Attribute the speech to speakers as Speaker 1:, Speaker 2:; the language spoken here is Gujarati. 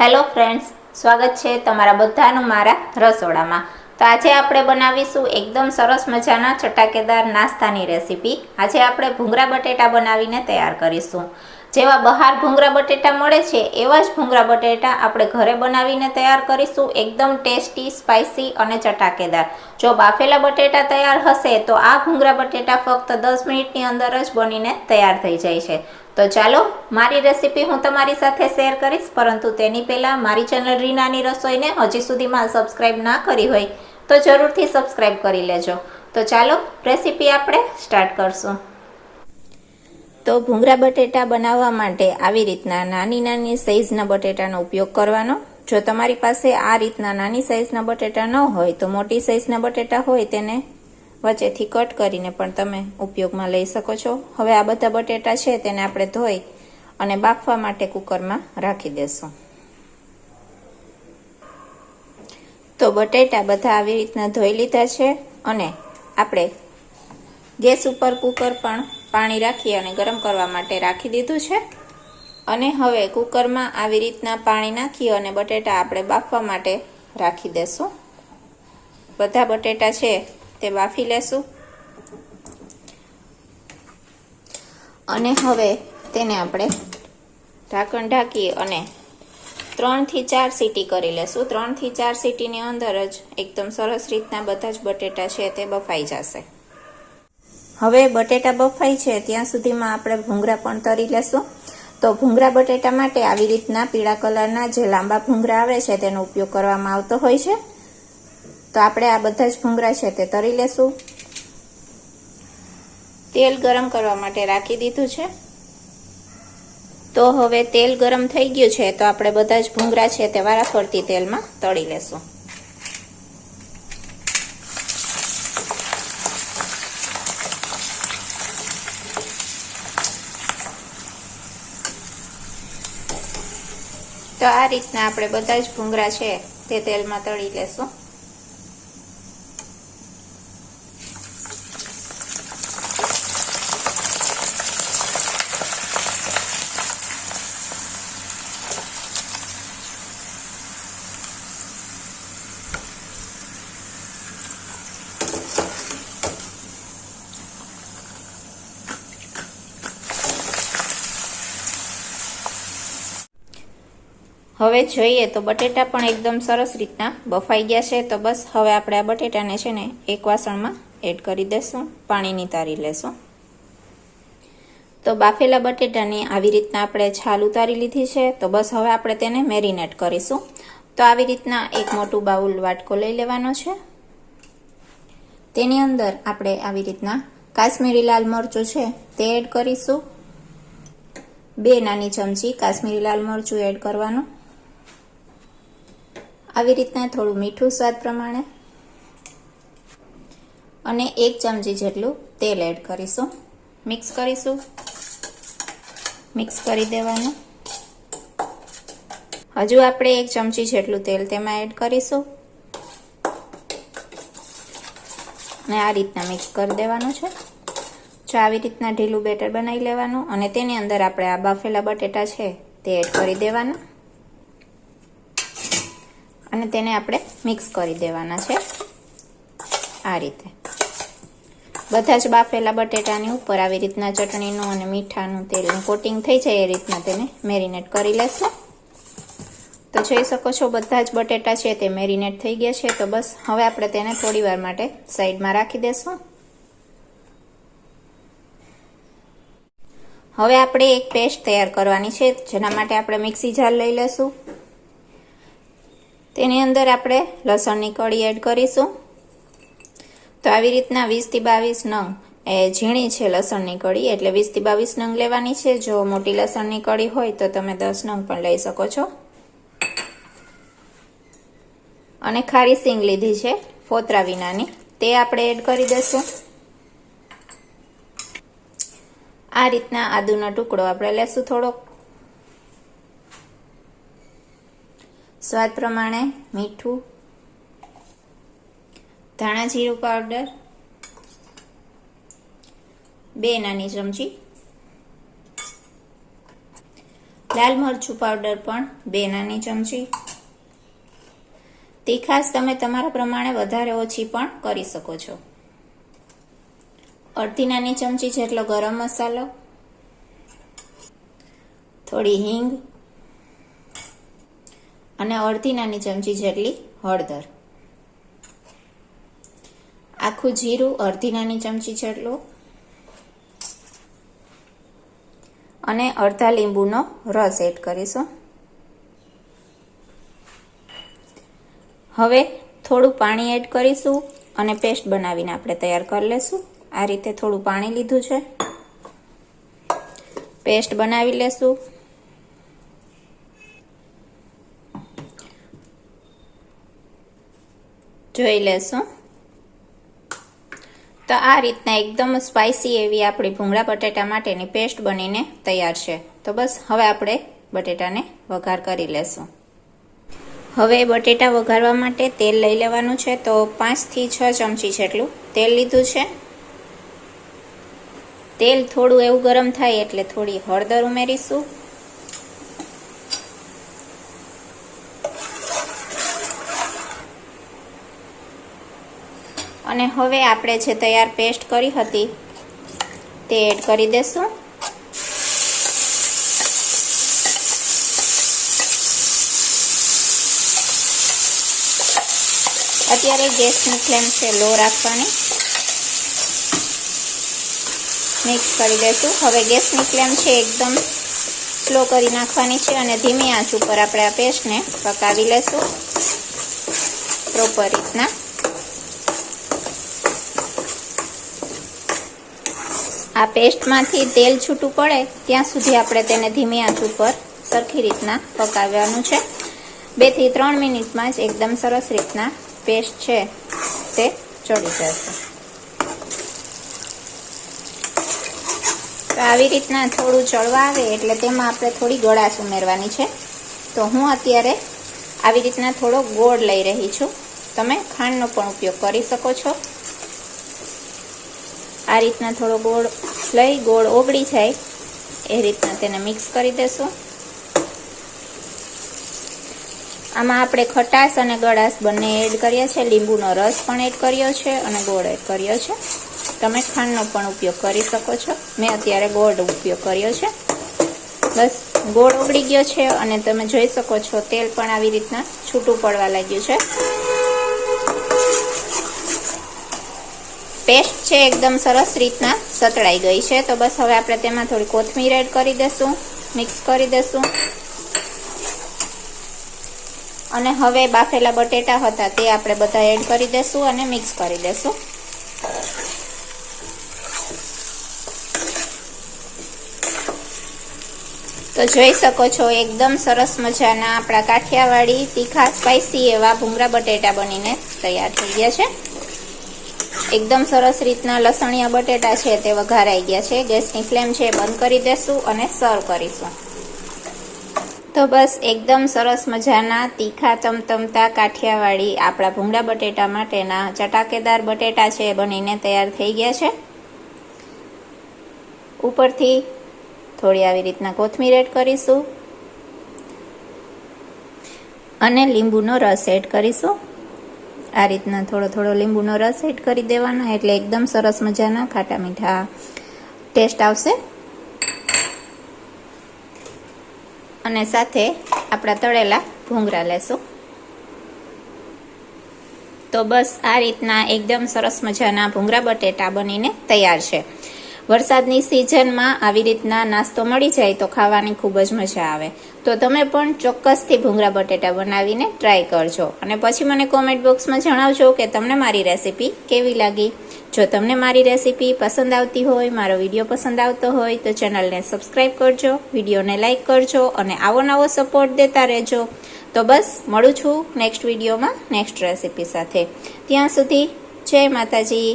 Speaker 1: હેલો ફ્રેન્ડ્સ, સ્વાગત છે તમારા બધાનું મારા રસોડામાં. તો આજે આપણે બનાવીશું એકદમ સરસ મજાના ચટાકેદાર નાસ્તાની રેસીપી. આજે આપણે ભૂંગળા બટેટા બનાવીને તૈયાર કરીશું. જેવા બહાર ભૂંગળા બટેટા મળે છે, એવા જ ભૂંગળા બટેટા આપણે ઘરે બનાવીને તૈયાર કરીશું. એકદમ ટેસ્ટી સ્પાઇસી અને ચટાકેદાર. જો બાફેલા બટેટા તૈયાર હશે, તો આ ભૂંગળા બટેટા ફક્ત દસ મિનિટની અંદર જ બનીને તૈયાર થઈ જાય છે. તો ચાલો, મારી રેસીપી હું તમારી સાથે શેર કરીશ, પરંતુ તેની પહેલાં મારી ચેનલ રીનાની રસોઈને હજી સુધીમાં સબસ્ક્રાઈબ ના કરી હોય, તો જરૂરથી સબસ્ક્રાઈબ કરી લેજો. તો ચાલો રેસીપી આપણે સ્ટાર્ટ કરશું. તો ભૂંગરા બટેટા બનાવવા માટે આવી રીતના નાની નાની સાઈઝના બટેટાનો ઉપયોગ કરવાનો. જો તમારી પાસે આ રીતના નાની સાઈઝના બટેટા ન હોય, તો મોટી સાઈઝના બટેટા હોય તેને વચ્ચેથી કટ કરીને પણ તમે ઉપયોગમાં લઈ શકો છો. હવે આ બધા બટેટા છે તેને આપણે ધોઈ અને બાફવા માટે કુકરમાં રાખી દેશું. તો બટેટા બધા આવી રીતના ધોઈ લીધા છે અને આપણે ગેસ ઉપર કુકર પણ પાણી રાખી અને ગરમ કરવા માટે રાખી દીધું છે. અને હવે કુકરમાં આવી રીતના પાણી નાખી અને બટેટા આપણે બાફવા માટે રાખી દેશું. બધા બટેટા છે તે બાફી લેશું. અને હવે તેને આપણે ઢાંકણ ઢાંકી અને ત્રણથી ચાર સીટી કરી લેશું. ત્રણથી ચાર સીટીની અંદર જ એકદમ સરસ રીતના બધા જ બટેટા છે તે બફાઈ જશે. હવે બટેટા બફાઈ છે ત્યાં સુધીમાં આપણે ભૂંગરા પણ તરી લેશું. તો ભૂંગરા બટેટા માટે આવી રીતના પીળા કલરના જે લાંબા ભૂંગરા આવે છે તેનો ઉપયોગ કરવામાં આવતો હોય છે. તો આપણે આ બધા જ ભૂંગરા છે તે તરી લેશું. તેલ ગરમ કરવા માટે રાખી દીધું છે. તો હવે તેલ ગરમ થઈ ગયું છે તો આપણે બધા જ ભૂંગરા છે તે વારાફરતી તેલમાં તળી લેશું. તો આ રીતના આપણે બધા જ ભૂંગરા છે તે તેલમાં તળી લેશું. હવે જોઈએ તો બટેટા પણ એકદમ સરસ રીતના બફાઈ ગયા છે. તો બસ હવે આપણે આ બટેટાને છે ને એક વાસણમાં એડ કરી દેશું, પાણીની તારી લેશું. તો બાફેલા બટેટાની આવી રીતના આપણે છાલ ઉતારી લીધી છે. તો બસ હવે આપણે તેને મેરિનેટ કરીશું. તો આવી રીતના એક મોટું બાઉલ વાટકો લઈ લેવાનો છે. તેની અંદર આપણે આવી રીતના કાશ્મીરી લાલ મરચું છે તે એડ કરીશું. બે નાની ચમચી કાશ્મીરી લાલ મરચું એડ કરવાનું. આવી રીતના થોડું મીઠું સ્વાદ પ્રમાણે. અને એક ચમચી જેટલું તેલ એડ કરીશું. મિક્સ કરીશું. મિક્સ કરી દેવાનું. હજુ આપણે એક ચમચી જેટલું તેલ તેમાં એડ કરીશું. અને આ રીતના મિક્સ કરી દેવાનું છે. જો આવી રીતના ઢીલું બેટર બનાવી લેવાનું અને તેની અંદર આપણે આ બાફેલા બટેટા છે તે એડ કરી દેવાના. અને તેને આપણે મિક્સ કરી દેવાના છે આ રીતે. બધા જ બાફેલા બટેટાની ઉપર આવી રીતના ચટણીનું અને મીઠાનું તેલનું કોટિંગ થઈ જાય એ રીતના તેને મેરિનેટ કરી લેશું. તો જોઈ શકો છો બધા જ બટેટા છે તે મેરિનેટ થઈ ગયા છે. તો બસ હવે આપણે તેને થોડી માટે સાઈડમાં રાખી દેશું. હવે આપણે એક પેસ્ટ તૈયાર કરવાની છે, જેના માટે આપણે મિક્સી જાર લઈ લેશું. તેની અંદર આપણે લસણની કળી એડ કરીશું. તો આવી રીતના વીસથી બાવીસ નંગ એ ઝીણી છે લસણની કળી, એટલે વીસથી બાવીસ નંગ લેવાની છે. જો મોટી લસણની કળી હોય તો તમે દસ નંગ પણ લઈ શકો છો. અને ખારી સિંગ લીધી છે ફોતરા વિનાની. તે આપણે એડ કરી દઈશું. આ રીતના આદુનો ટુકડો આપણે લેશું થોડોક. સ્વાદ પ્રમાણે મીઠું, ધાણા જીરું પાવડર, બે નાની ચમચી, લાલ મરચું પાવડર પણ બે નાની ચમચી. તીખાશ તમે તમારા પ્રમાણે વધારે ઓછી પણ કરી શકો છો. અડધી નાની ચમચી જેટલો ગરમ મસાલો, થોડી હિંગ અને અડધી નાની ચમચી જેટલી હળદર. આખું જીરું અડધી નાની ચમચી જેટલું. અને અડધા લીંબુનો રસ એડ કરીશું. હવે થોડું પાણી એડ કરીશું અને પેસ્ટ બનાવીને આપણે તૈયાર કરી લેશું. આ રીતે થોડું પાણી લીધું છે. પેસ્ટ બનાવી લેશું. જોઈ લેશું. તો આ રીતના એકદમ સ્પાઇસી એવી આપણી ભૂંગળા બટેટા માટેની પેસ્ટ બનીને તૈયાર છે. તો બસ, હવે આપણે બટેટાને વઘાર કરી લેશું. હવે બટેટા વઘારવા માટે તેલ લઈ લેવાનું છે. તો પાંચથી છ ચમચી જેટલું તેલ લીધું છે. તેલ થોડું એવું ગરમ થાય એટલે થોડી હળદર ઉમેરીશું. અને હવે આપણે જે તૈયાર પેસ્ટ કરી હતી તે એડ કરી દેશું. અત્યારે ગેસની ફ્લેમ છે લો રાખવાની. મિક્સ કરી દઈશું હવે ગેસની ફ્લેમ છે એકદમ સ્લો કરી નાખવાની છે અને ધીમી આંચ ઉપર આપણે આ પેસ્ટને પકાવી લેશું. પ્રોપર રીતના. આ પેસ્ટમાંથી તેલ છૂટું પડે, ત્યાં સુધી આપણે તેને ધીમી આંચ ઉપર સરખી રીતના પકાવવાનું છે. બેથી ત્રણ મિનિટમાં જ એકદમ સરસ રીતના પેસ્ટ છે તે ચડી જશે. આવી રીતના થોડું ચડવા આવે એટલે તેમાં આપણે થોડી ગળાશ ઉમેરવાની છે. તો હું અત્યારે આવી રીતના થોડો ગોળ લઈ રહી છું. તમે ખાંડનો પણ ઉપયોગ કરી શકો છો. આ રીતના થોડો ગોળ લઈ, ગોળ ઓગળી જાય, એ રીતના તેને મિક્સ કરી દેશું. આમાં આપણે ખટાશ અને ગળાશ બંને એડ કર્યા છે લીંબુનો રસ પણ એડ કર્યો છે અને ગોળ એડ કર્યો છે. તમે ખાંડનો પણ ઉપયોગ કરી શકો છો. મેં અત્યારે ગોળ ઉપયોગ કર્યો છે. બસ, ગોળ ઓગળી ગયો છે અને તમે જોઈ શકો છો તેલ પણ આવી રીતના છૂટું પડવા લાગ્યું છે. પેસ્ટ છે એકદમ સરસ રીતના સતળાઈ ગઈ છે. તો બસ હવે આપણે તેમાં થોડી કોથમીર એડ કરી દઈશું, મિક્સ કરી દઈશું. અને હવે બાફેલા બટેટા હતા તે આપણે બધા એડ કરી દેશું અને મિક્સ કરી દઈશું. તો જોઈ શકો છો એકદમ સરસ મજાના આપણા કાઠિયાવાડી તીખા સ્પાઇસી એવા ભૂંગરા બટેટા બનીને તૈયાર થઈ ગયા છે. એકદમ સરસ રીતના લસણિયા બટેટા છે તે વઘારાઈ ગયા છે. ગેસની ફ્લેમ છે બંધ કરી દેશું અને સર્વ કરીશું. તો બસ એકદમ સરસ મજાના તીખા તમતમતા કાઠિયાવાડી આપણા ભૂંગળા બટેટા માટેના ચટાકેદાર બટેટા છે બનીને તૈયાર થઈ ગયા છે. ઉપરથી થોડી આવી રીતના કોથમીર એડ કરીશું. અને લીંબુનો રસ એડ કરીશું. આ રીતના થોડો થોડો લીંબુનો રસ એડ કરી દેવાનો, એટલે એકદમ સરસ મજાના ખાટા મીઠા ટેસ્ટ આવશે. અને સાથે આપણા તળેલા ભૂંગરા લેશું. તો બસ આ રીતના એકદમ સરસ મજાના ભૂંગરા બટેટા બનીને તૈયાર છે. વરસાદની સિઝનમાં આવી રીતના નાસ્તો મળી જાય તો ખાવાની ખૂબ જ મજા આવે. તો તમે પણ ચોક્કસથી ભૂંગળા બટેટા બનાવીને ટ્રાય કરજો. અને પછી મને કોમેન્ટ બોક્સમાં જણાવજો કે તમને મારી રેસીપી કેવી લાગી? જો તમને મારી રેસીપી પસંદ આવતી હોય, મારો વીડિયો પસંદ આવતો હોય, તો ચેનલને સબસ્ક્રાઈબ કરજો, વિડીયોને લાઇક કરજો અને આવો નવો સપોર્ટ દેતા રહેજો. તો બસ, મળું છું નેક્સ્ટ વિડીયોમાં નેક્સ્ટ રેસીપી સાથે. ત્યાં સુધી જય માતાજી.